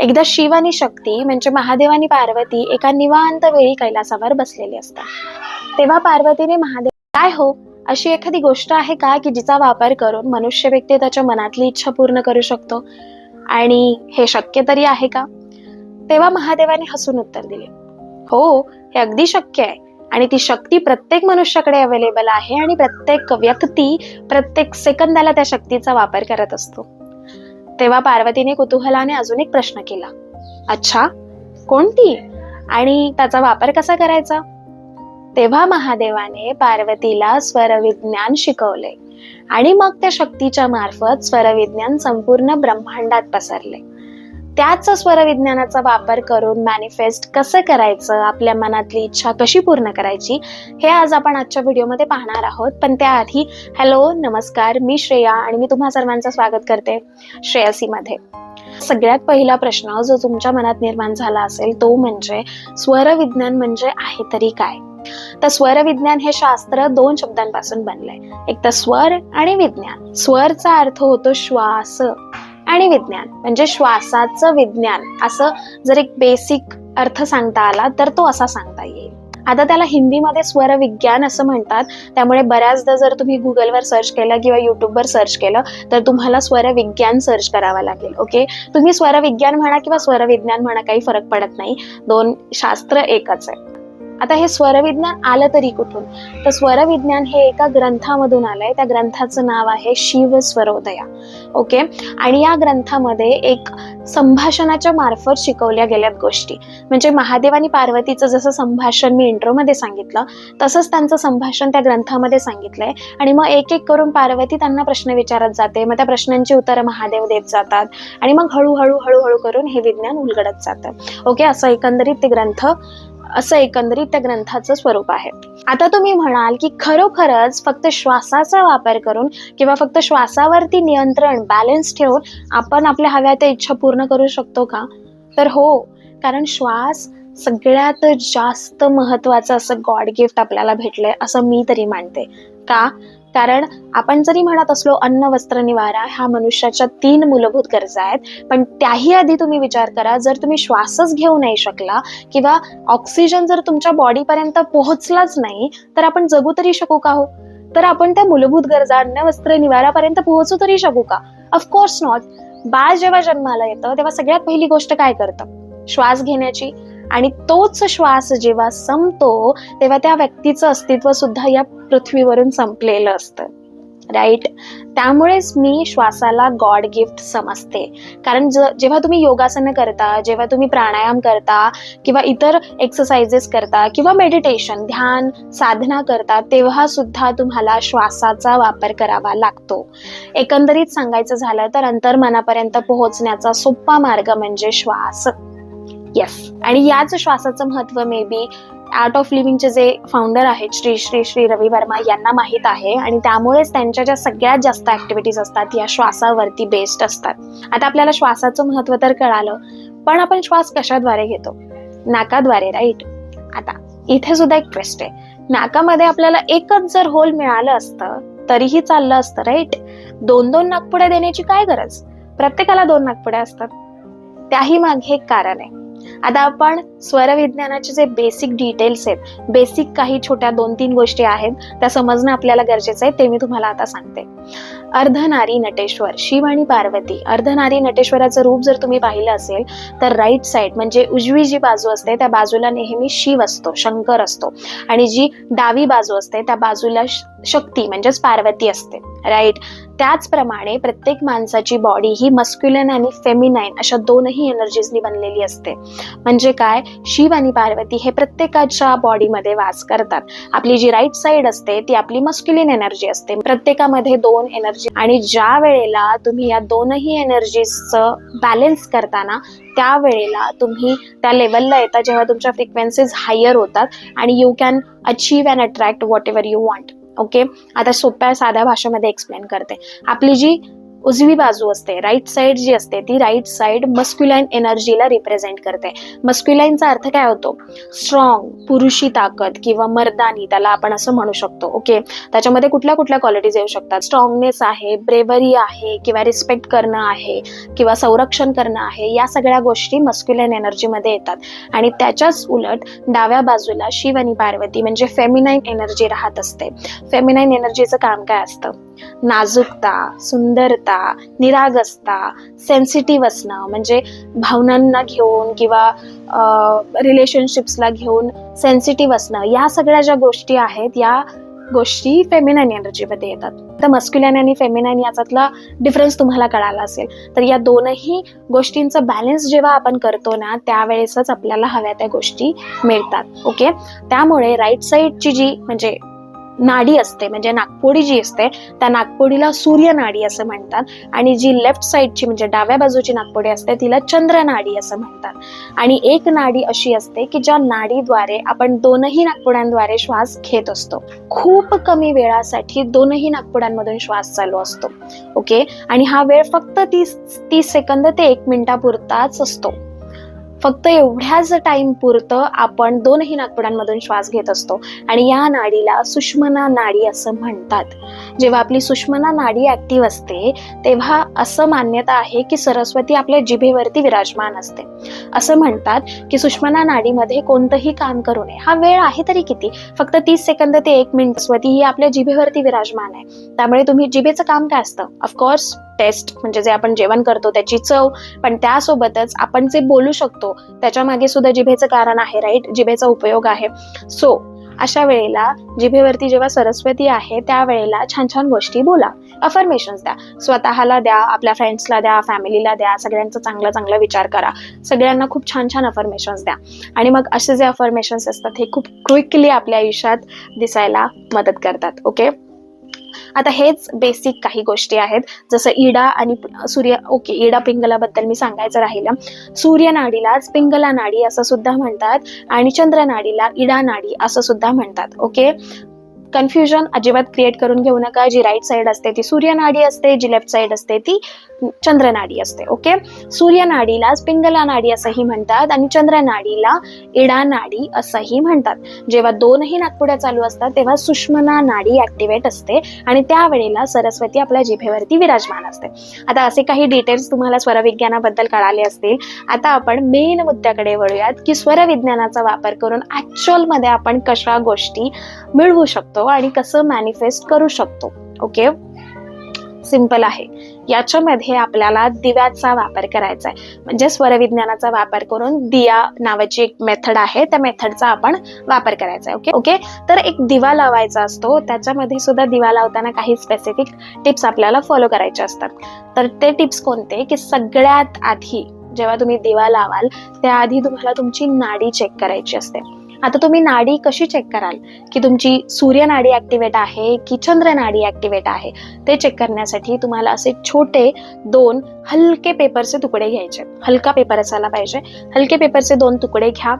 एकदा शिव आणि शक्ती म्हणजे महादेव आणि पार्वती एका निवांत वेळी कैलासावर बसलेली असतात. तेव्हा पार्वतीने महादेव काय हो? अशी एखादी गोष्ट आहे का की जिचा वापर करून मनुष्य व्यक्ती त्याच्या मनातली इच्छा पूर्ण करू शकतो? आणि हे शक्य तरी आहे का? तेव्हा महादेवाने हसून उत्तर दिले हो हे अगदी शक्य आहे. आणि ती शक्ती प्रत्येक मनुष्याकडे अवेलेबल आहे आणि प्रत्येक व्यक्ती प्रत्येक सेकंदाला त्या शक्तीचा वापर करत असतो. तेव्हा पार्वतीने कुतूहलाने अजून एक प्रश्न केला. अच्छा कोणती? आणि त्याचा वापर कसा करायचा? तेव्हा महादेवाने पार्वतीला स्वरविज्ञान शिकवले आणि मग त्या शक्तीच्या मार्फत स्वरविज्ञान संपूर्ण ब्रह्मांडात पसरले. त्याच स्वरविज्ञानाचा वापर करून मॅनिफेस्ट कसं करायचं आपल्या मनातली इच्छा कशी पूर्ण करायची हे आज आपण आजच्या व्हिडिओमध्ये पाहणार आहोत. पण त्याआधी हॅलो नमस्कार मी श्रेया आणि मी तुम्हा सर्वांचं स्वागत करते श्रेयसीमध्ये. सगळ्यात पहिला प्रश्न जो तुमच्या मनात निर्माण झाला असेल तो म्हणजे स्वरविज्ञान म्हणजे आहे तरी काय? तर स्वरविज्ञान हे शास्त्र दोन शब्दांपासून बनलंय. एक तर स्वर आणि विज्ञान. स्वरचा अर्थ होतो श्वास. आणि विज्ञान. म्हणजे श्वासाचं विज्ञान. असं जर एक बेसिक अर्थ सांगता आला तर तो असा सांगता येईल. आता त्याला हिंदीमध्ये स्वर विज्ञान असं म्हणतात. त्यामुळे बऱ्याचदा जर तुम्ही गुगलवर सर्च केलं किंवा युट्यूबवर सर्च केलं तर तुम्हाला स्वर विज्ञान सर्च करावं लागेल. ओके तुम्ही स्वर विज्ञान म्हणा किंवा स्वर विज्ञान म्हणा काही फरक पडत नाही. दोन शास्त्र एकच आहे. आता हे स्वरविज्ञान आलं तरी कुठून? तर स्वरविज्ञान हे एका ग्रंथामधून आलंय. त्या ग्रंथाचं नाव आहे शिव स्वरोदया. ओके? आणि या ग्रंथामध्ये एक संभाषणाच्या मार्फत शिकवल्या गेल्यात गोष्टी. म्हणजे महादेव आणि पार्वतीचं जसं संभाषण मी इंट्रोमध्ये सांगितलं तसंच त्यांचं संभाषण त्या ग्रंथामध्ये सांगितलंय. आणि मग एक एक करून पार्वती त्यांना प्रश्न विचारत जाते. मग त्या प्रश्नांची उत्तरं महादेव देत जातात. आणि मग हळूहळू हळूहळू करून हे विज्ञान उलगडत जातं. ओके? असं एकंदरीत ते ग्रंथ असं एकंदरीत त्या ग्रंथाचं स्वरूप आहे. आता तुम्ही म्हणाल की खरोखरच फक्त श्वासाचा वापर करून किंवा फक्त श्वासावरती नियंत्रण बॅलन्स ठेवून आपण आपल्या हव्या त्या इच्छा पूर्ण करू शकतो का? तर हो कारण श्वास सगळ्यात जास्त महत्वाचं असं गॉड गिफ्ट आपल्याला भेटलंय असं मी तरी मानते. का? कारण आपण जरी म्हणत असलो अन्न वस्त्र निवारा ह्या मनुष्याच्या तीन मूलभूत गरजा आहेत. पण त्याही आधी तुम्ही विचार करा जर तुम्ही श्वासच घेऊ नाही शकला किंवा ऑक्सिजन जर तुमच्या बॉडीपर्यंत पोहोचलाच नाही तर आपण जगू तरी शकू का हो? तर आपण त्या मूलभूत गरजा अन्न वस्त्र निवारापर्यंत पोहोचू तरी शकू का? ऑफकोर्स नॉट बाळ जेव्हा जन्माला येतं तेव्हा सगळ्यात पहिली गोष्ट काय करतं? श्वास घेण्याची. आणि तोच श्वास जेव्हा संपतो तेव्हा त्या व्यक्तीचं अस्तित्व सुद्धा या पृथ्वीवरून संपलेलं असतं. राईट त्यामुळेच मी श्वासाला गॉड गिफ्ट समजते. कारण ज जेव्हा तुम्ही योगासनं करता जेव्हा तुम्ही प्राणायाम करता किंवा इतर एक्सरसाइजेस करता किंवा मेडिटेशन ध्यान साधना करता तेव्हा सुद्धा तुम्हाला श्वासाचा वापर करावा लागतो. एकंदरीत सांगायचं झालं तर अंतर्मनापर्यंत पोहोचण्याचा सोपा मार्ग म्हणजे श्वास. येस आणि याच श्वासाचं महत्त्व मे बी आर्ट ऑफ लिव्हिंगचे जे फाउंडर आहेत श्री श्री श्री रवी वर्मा यांना माहीत आहे. आणि त्यामुळेच त्यांच्या ज्या सगळ्यात जास्त ऍक्टिव्हिटीज असतात या श्वासावरती बेस्ड असतात. आता आपल्याला श्वासाचं महत्त्व तर कळालं पण आपण श्वास कशाद्वारे घेतो? नाकाद्वारे राईट आता इथे सुद्धा एक ट्विस्ट आहे. नाकामध्ये आपल्याला एकच जर होल मिळालं असतं तरीही चाललं असतं राईट दोन दोन नागपुड्या देण्याची काय गरज? प्रत्येकाला दोन नागपुड्या असतात. त्याही मागे एक कारण आहे. आता आपण स्वरविज्ञानाचे जे बेसिक डिटेल्स आहेत बेसिक काही छोट्या दोन तीन गोष्टी आहेत त्या समजणं आपल्याला गरजेचं आहे ते मी तुम्हाला आता सांगते. अर्धनारी नटेश्वर शिव आणि पार्वती. अर्धनारी नटेश्वराचं रूप जर तुम्ही पाहिलं असेल तर राईट साईड म्हणजे उजवी जी बाजू असते त्या बाजूला नेहमी शिव असतो शंकर असतो. आणि जी डावी बाजू असते त्या बाजूला शक्ती म्हणजेच पार्वती असते. राईट त्याचप्रमाणे प्रत्येक माणसाची बॉडी ही मस्क्युलन आणि फेमिनाईन अशा दोनही एनर्जीजनी बनलेली असते. म्हणजे काय? शिव आणि पार्वती हे प्रत्येकाच्या बॉडीमध्ये वास करतात. आपली जी राईट साईड असते ती आपली मस्क्युलिन एनर्जी असते. प्रत्येकामध्ये दोन दोन एनर्जी आणि ज्या वेळेला तुम्ही या दोनही एनर्जीजचं बॅलन्स करताना त्यावेळेला तुम्ही त्या लेवलला येता जेव्हा तुमच्या फ्रिक्वेन्सीज हायर होतात आणि you can achieve and attract whatever you want okay आता सोप्या साध्या भाषेमध्ये एक्सप्लेन करते. आपली जी उजवी बाजू असते राईट साइड जी असते ती राईट साइड मस्क्युलाईन एनर्जीला रिप्रेझेंट करते. मस्क्युलाईनचा अर्थ काय होतो? स्ट्रॉंग पुरुषी ताकद किंवा मर्दानी त्याला आपण असं म्हणू शकतो ओके त्याच्यामध्ये कुठल्या कुठल्या क्वालिटीज येऊ शकतात? स्ट्रॉंगनेस आहे ब्रेवरी आहे किंवा रिस्पेक्ट करणं आहे किंवा संरक्षण करणं आहे या सगळ्या गोष्टी मस्क्युलाईन एनर्जीमध्ये येतात. आणि त्याच्याच उलट डाव्या बाजूला शिव आणि पार्वती म्हणजे फेमिनाईन एनर्जी राहत असते. फेमिनाईन एनर्जीचं काम काय असतं? नाजूकता सुंदरता निरागसता सेन्सिटिव्ह असणं म्हणजे भावनांना घेऊन किंवा रिलेशनशिप्सला घेऊन सेन्सिटिव्ह असणं या सगळ्या ज्या गोष्टी आहेत या गोष्टी फेमिनाईन एनर्जीमध्ये येतात. तर मस्क्युलाईन आणि फेमिनाईन याच्यातला डिफरन्स तुम्हाला कळाला असेल. तर या दोनही गोष्टींचं बॅलन्स जेव्हा आपण करतो ना त्यावेळेसच आपल्याला हव्या त्या गोष्टी मिळतात. ओके त्यामुळे राईट साईडची जी म्हणजे नाडी असते म्हणजे नागपोडी जी असते त्या नागपोडीला सूर्य नाडी असं म्हणतात. आणि जी लेफ्ट साईडची म्हणजे डाव्या बाजूची नागपोडी असते तिला चंद्र नाडी असं म्हणतात. आणि एक नाडी अशी असते की ज्या नाडीद्वारे आपण दोनही नागपुड्यांद्वारे श्वास घेत असतो. खूप कमी वेळासाठी दोनही नागपुड्यांमधून श्वास चालू असतो. ओके आणि हा वेळ फक्त तीस तीस सेकंद ते एक मिनिटापुरताच असतो. फक्त एवढ्याच टाइम पुरतं आपण दोनही नागपुडांमधून श्वास घेत असतो. आणि या नाडीला सुषमना नाडी असं म्हणतात. जेव्हा आपली सुषमना नाडी ऍक्टिव्ह असते तेव्हा असं मान्यता आहे की सरस्वती आपल्या जिभेवरती विराजमान असते. असं म्हणतात की सुषमना नाडीमध्ये कोणतंही काम करू नये. हा वेळ आहे तरी किती? फक्त तीस सेकंद ते एक मिनिट स्वती ही आपल्या जिभेवरती विराजमान आहे. त्यामुळे तुम्ही जिभेचं काम काय असतं? ऑफकोर्स टेस्ट म्हणजे जे आपण जेवण करतो त्याची चव पण त्यासोबतच आपण जे बोलू शकतो त्याच्यामागे सुद्धा जिभेचं कारण आहे राईट जिभेचा उपयोग आहे. सो अशा वेळेला जिभेवरती जेव्हा सरस्वती आहे त्यावेळेला छान छान गोष्टी बोला. अफर्मेशन्स द्या. स्वतःला द्या आपल्या फ्रेंड्सला द्या फॅमिलीला द्या सगळ्यांचा चांगला चांगला विचार करा. सगळ्यांना खूप छान छान अफर्मेशन्स द्या. आणि मग असे जे अफर्मेशन्स असतात हे खूप क्विकली आपल्या आयुष्यात दिसायला मदत करतात ओके आता हेच बेसिक काही गोष्टी आहेत. जसं इडा आणि सूर्य ओके इडा पिंगलाबद्दल मी सांगायचं राहिलं. सूर्य नाडीलाच पिंगला नाडी असं सुद्धा म्हणतात आणि चंद्र नाडीला इडा नाडी असं सुद्धा म्हणतात ओके कन्फ्युजन अजिबात क्रिएट करून घेऊ नका. जी राईट साईड असते ती सूर्यनाडी असते जी लेफ्ट साईड असते ती चंद्रनाडी असते ओके सूर्यनाडीला स्पिंगला पिंगला नाडी असंही म्हणतात आणि चंद्रनाडीला इडा नाडी असंही म्हणतात. जेव्हा दोनही नागपुड्या चालू असतात तेव्हा सुषमना नाडी ऍक्टिव्हेट असते आणि त्यावेळेला सरस्वती आपल्या जिभेवरती विराजमान असते. आता असे काही डिटेल्स तुम्हाला स्वरविज्ञानाबद्दल कळाले असतील. आता आपण मेन मुद्द्याकडे वळूयात की स्वरविज्ञानाचा वापर करून ऍक्च्युअलमध्ये आपण कशा गोष्टी मिळवू शकतो. आणि कसं मॅनिफेस्ट करू शकतो. ओके सिंपल आहे. याच्यामध्ये आपल्याला दिव्याचा वापर करायचा आहे. म्हणजे स्वरविज्ञानाचा वापर करून दिया नावाची एक मेथड आहे. त्या मेथडचा आपण वापर करायचा आहे. ओके ओके तर एक दिवा लावायचा असतो. त्याच्यामध्ये सुद्धा दिवा लावताना काही स्पेसिफिक टिप्स आपल्याला फॉलो करायचे असतात. तर ते टिप्स कोणते? की सगळ्यात आधी जेव्हा तुम्ही दिवा लावाल त्याआधी तुम्हाला तुमची नाडी चेक करायची असते. आता तुम्ही नाडी कशी चेक कराल? की तुमची सूर्य नाडी ॲक्टिवेट आहे की चंद्र नाडी ॲक्टिवेट आहे? ते चेक करण्यासाठी तुम्हाला असे छोटे दोन हलके पेपरचे तुकडे घ्यायचे. हलका पेपर असायला पाहिजे. हलके पेपरचे दोन तुकडे घ्या.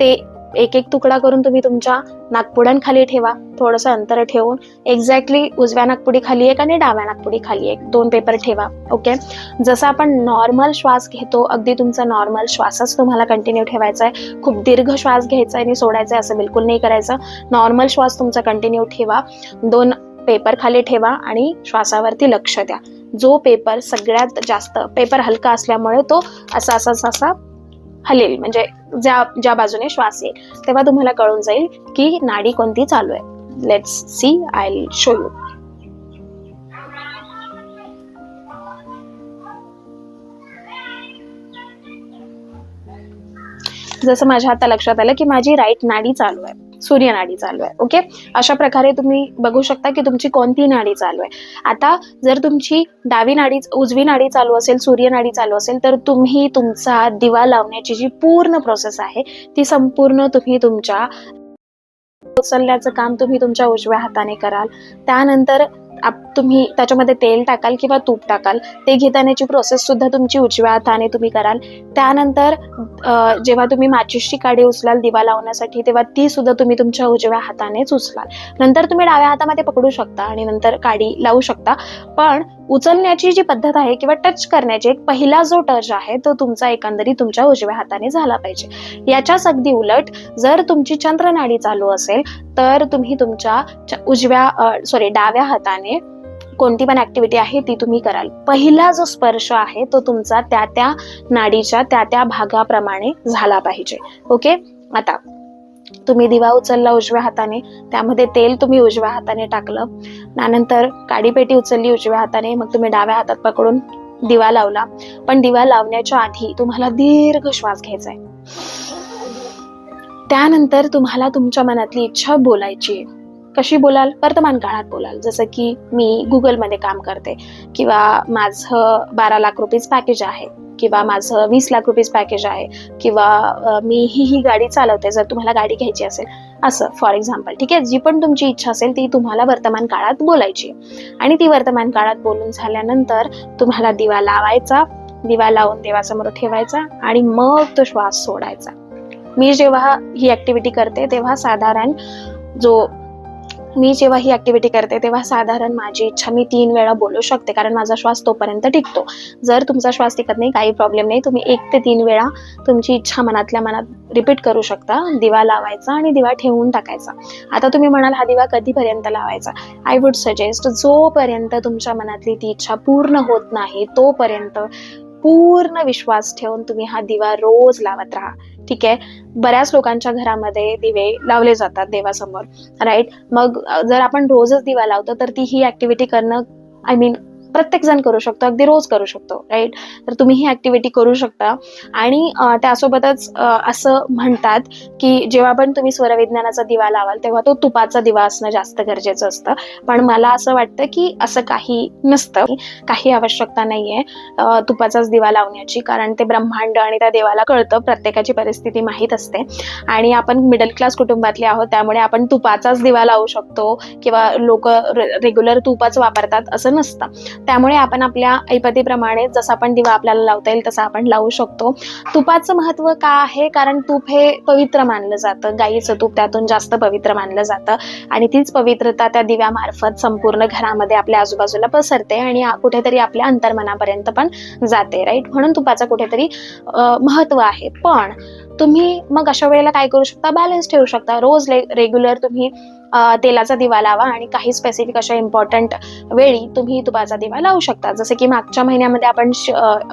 ते एक एक तुकडा करून तुम्ही तुमच्या नागपुड्यांखाली ठेवा. थोडंसं अंतर ठेवून एक्झॅक्टली उजव्या नागपुडी खाली एक आणि डाव्या नागपुडी खाली एक. दोन पेपर ठेवा ओके जसं आपण नॉर्मल श्वास घेतो अगदी तुमचा नॉर्मल श्वासच तुम्हाला कंटिन्यू ठेवायचा आहे. खूप दीर्घ श्वास घ्यायचा आहे आणि सोडायचा आहे असं बिलकुल नाही करायचं. नॉर्मल श्वास तुमचा कंटिन्यू ठेवा. दोन पेपर खाली ठेवा आणि श्वासावरती लक्ष द्या. जो पेपर सगळ्यात जास्त पेपर हलका असल्यामुळे तो असा असा असा असा हलेल म्हणजे ज्या ज्या बाजूने श्वास येईल तेव्हा तुम्हाला कळून जाईल की नाडी कोणती चालू आहे. Let's see I show you जसं माझ्या आता लक्षात आलं की माझी राईट नाडी चालू आहे. सूर्य नाडी चालू आहे ओके अशा प्रकारे तुम्ही बघू शकता की तुमची कोणती नाडी चालू आहे. आता जर तुमची डावी नाडी उजवी नाडी चालू असेल सूर्य नाडी चालू असेल तर तुम्ही तुमचा दिवा लावण्याची जी पूर्ण प्रोसेस आहे ती संपूर्ण तुम्ही तुमच्या उचलण्याचं काम तुम्ही तुमच्या उजव्या हाताने कराल. त्यानंतर आप तुम्ही त्याच्यामध्ये तेल टाकाल किंवा तूप टाकाल ते घेतानाची प्रोसेस सुद्धा तुमची उजव्या हाताने तुम्ही कराल. त्यानंतर जेव्हा तुम्ही माचिसची काडी उचलाल दिवा लावण्यासाठी तेव्हा ती सुद्धा तुम्ही तुमच्या उजव्या हातानेच उचलाल. नंतर तुम्ही डाव्या हातामध्ये पकडू शकता आणि नंतर काडी लावू शकता. पण उचलण्याची जी पद्धत आहे किंवा टच करण्याची एक पहिला जो टच आहे तो तुमचा एकंदरीत तुमच्या उजव्या हाताने झाला पाहिजे. याच्याच अगदी उलट जर तुमची चंद्रनाडी चालू असेल तर तुम्ही तुमच्या उजव्या सॉरी डाव्या हाताने कोणती पण ऍक्टिव्हिटी आहे ती तुम्ही कराल. पहिला जो स्पर्श आहे तो तुमचा त्या त्या नाडीच्या त्या त्या भागाप्रमाणे झाला पाहिजे. ओके? आता तुम्ही दिवा उचलला उजव्या हाताने त्यामध्ये तेल तुम्ही उजव्या हाताने टाकलं. त्यानंतर काडीपेटी उचलली उजव्या हाताने मग तुम्ही डाव्या हातात पकडून दिवा लावला. पण दिवा लावण्याच्या आधी तुम्हाला दीर्घ श्वास घ्यायचा आहे त्यानंतर तुम्हाला तुमच्या मनातली इच्छा बोलायची आहे कशी बोलाल? वर्तमान काळात बोलाल. जसं की मी गुगलमध्ये काम करते. किंवा माझं बारा लाख रुपीज पॅकेज आहे. किंवा माझं वीस लाख रुपीज पॅकेज आहे. किंवा मी ही ही गाडी चालवते. जर तुम्हाला गाडी घ्यायची असेल. असं फॉर एक्झाम्पल. ठीक आहे? जी पण तुमची इच्छा असेल ती तुम्हाला वर्तमान काळात बोलायची. आणि ती वर्तमान काळात बोलून झाल्यानंतर तुम्हाला दिवा लावायचा. दिवा लावून देवासमोर ठेवायचा. आणि मग तो श्वास सोडायचा. मी जेव्हा ही ऍक्टिव्हिटी करते तेव्हा साधारण जो मी जेव्हा ही ऍक्टिव्हिटी करते तेव्हा साधारण माझी इच्छा मी तीन वेळा बोलू शकते कारण माझा श्वास तोपर्यंत टिकतो. जर तुमचा श्वास टिकत नाही काही प्रॉब्लेम नाही. तुम्ही एक ते तीन वेळा तुमची इच्छा मनातल्या मनात रिपीट करू शकता. दिवा लावायचा आणि दिवा ठेवून टाकायचा. आता तुम्ही म्हणाल हा दिवा कधीपर्यंत लावायचा? आय वुड सजेस्ट जोपर्यंत तुमच्या मनातली ती इच्छा पूर्ण होत नाही तोपर्यंत पूर्ण विश्वास ठेवून तुम्ही हा दिवा रोज लावत राहा. ठीक आहे. बऱ्याच लोकांच्या घरामध्ये दिवे लावले जातात देवासमोर राईट मग जर आपण रोजच दिवा लावतो तर ती ही ऍक्टिव्हिटी करणं आय मीन प्रत्येक जण करू शकतो अगदी रोज करू शकतो राईट तर तुम्ही ही ऍक्टिव्हिटी करू शकता. आणि त्यासोबतच असं म्हणतात की जेव्हा पण तुम्ही स्वरविज्ञानाचा दिवा लावाल तेव्हा तो तुपाचा दिवा असणं जास्त गरजेचं असतं. पण मला असं वाटतं की असं काही नसतं काही आवश्यकता नाहीये तुपाचाच दिवा लावण्याची कारण ते ब्रह्मांड आणि त्या देवाला कळतं प्रत्येकाची परिस्थिती माहीत असते. आणि आपण मिडल क्लास कुटुंबातले आहोत त्यामुळे आपण तुपाचाच दिवा लावू शकतो किंवा लोक रेग्युलर तुपाच वापरतात असं नसतं. त्यामुळे आपण आपल्या ऐपतीप्रमाणे जसा आपण दिवा आपल्याला लावता येईल तसा आपण लावू शकतो. तुपाचं महत्त्व का आहे? कारण तूप हे पवित्र मानलं जातं. गाईचं तूप त्यातून जास्त पवित्र मानलं जातं. आणि तीच पवित्रता त्या दिव्यामार्फत संपूर्ण घरामध्ये आपल्या आजूबाजूला पसरते आणि कुठेतरी आपल्या अंतर्मनापर्यंत पण जाते राईट म्हणून तुपाचं कुठेतरी महत्त्व आहे. पण तुम्ही मग अशा वेळेला काय करू शकता? बॅलन्स ठेवू शकता. रोज रेग्युलर तुम्ही तेलाचा दिवा लावा आणि काही स्पेसिफिक अशा इम्पॉर्टंट वेळी तुम्ही तुपाचा दिवा लावू शकता. जसं की मागच्या महिन्यामध्ये आपण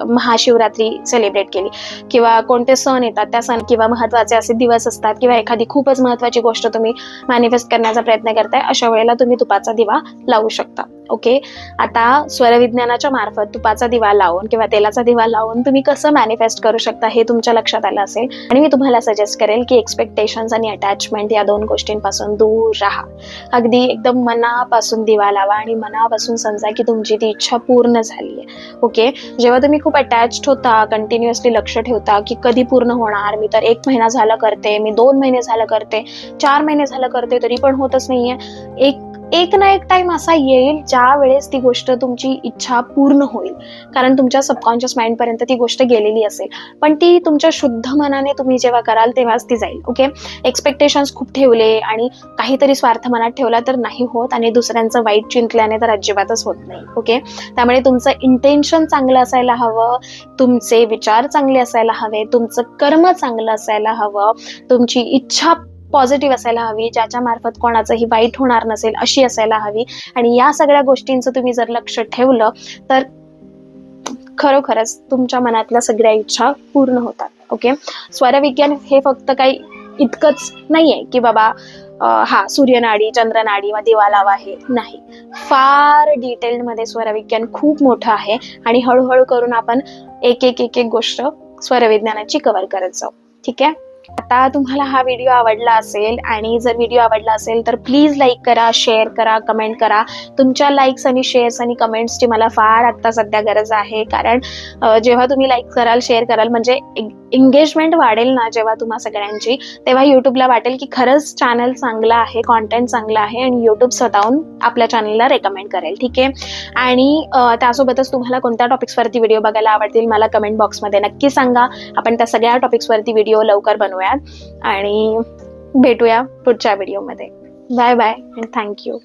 महाशिवरात्री सेलिब्रेट केली. किंवा कोणते सण येतात त्या सण किंवा महत्त्वाचे असे दिवस असतात किंवा एखादी खूपच महत्वाची गोष्ट तुम्ही मॅनिफेस्ट करण्याचा प्रयत्न करताय अशा वेळेला तुम्ही तुपाचा दिवा लावू शकता. ओके आता स्वरविज्ञानाच्या मार्फत तुपाचा दिवा लावून किंवा तेलाचा दिवा लावून तुम्ही कसं मॅनिफेस्ट करू शकता हे तुमच्या लक्षात आलं असेल. आणि मी तुम्हाला सजेस्ट करेल की एक्सपेक्टेशन्स आणि अटॅचमेंट या दोन गोष्टींपासून दूर राहा. अगदी एकदम मनापासून दिवा लावा आणि मनापासून समजा की तुमची ती इच्छा पूर्ण झाली आहे ओके जेव्हा तुम्ही खूप अटॅच्ड होता कंटिन्युअसली लक्ष ठेवता की कधी पूर्ण होणार मी तर एक महिना झालं करते मी दोन महिने झालं करते चार महिने झालं करते तरी पण होतच नाहीये. एक एक ना एक टाइम असा येईल ज्या वेळेस ती गोष्ट तुमची इच्छा पूर्ण होईल. कारण तुमच्या सबकॉन्शियस माइंड पर्यंत ती गोष्ट गेलेली असेल. पण ती तुमच्या शुद्ध मनाने तुम्ही जेव्हा कराल तेव्हाच ती जाईल ओके एक्सपेक्टेशन्स खूप ठेवले आणि काहीतरी स्वार्थ मनात ठेवला तर नाही होत आणि दुसऱ्यांचं वाईट चिंतल्याने तर अजिबातच होत नाही ओके त्यामुळे तुमचं इंटेन्शन चांगलं असायला हवं तुमचे विचार चांगले असायला हवे तुमचं कर्म चांगलं असायला हवं तुमची इच्छा पॉझिटिव्ह असायला हवी ज्याच्या मार्फत कोणाचंही वाईट होणार नसेल अशी असायला हवी. आणि या सगळ्या गोष्टींचं तुम्ही जर लक्ष ठेवलं तर खरोखरच तुमच्या मनातल्या सगळ्या इच्छा पूर्ण होतात. ओके स्वरविज्ञान हे फक्त काही इतकंच नाही आहे की बाबा हा सूर्यनाडी चंद्रनाडी व दिवा आहे नाही. फार डिटेलमध्ये स्वरविज्ञान खूप मोठं आहे आणि हळूहळू करून आपण एक एक एक एक गोष्ट स्वरविज्ञानाची कव्हर करत जाऊ. ठीक आहे? आता तुम्हाला हा व्हिडिओ आवडला असेल आणि जर व्हिडिओ आवडला असेल तर प्लीज लाईक करा शेअर करा कमेंट करा. तुमच्या लाईक्स आणि शेअर्स आणि कमेंट्सची मला फार आत्ता सध्या गरज आहे. कारण जेव्हा तुम्ही लाईक कराल शेअर कराल म्हणजे एंगेजमेंट वाढेल ना जेव्हा तुम्हा सगळ्यांची तेव्हा यूट्यूबला वाटेल की खरंच चॅनल चांगला आहे कॉन्टेंट चांगला आहे आणि यूट्यूब स्वतःहून आपल्या चॅनलला रेकमेंड करेल. ठीक आहे? आणि त्यासोबतच तुम्हाला कोणत्या टॉपिक्सवरती व्हिडिओ बघायला आवडतील मला कमेंट बॉक्समध्ये नक्की सांगा. आपण त्या सगळ्या टॉपिक्सवरती व्हिडिओ लवकर बनवू बनवूयात आणि भेटूया पुढच्या व्हिडिओमध्ये बाय बाय अँड थँक्यू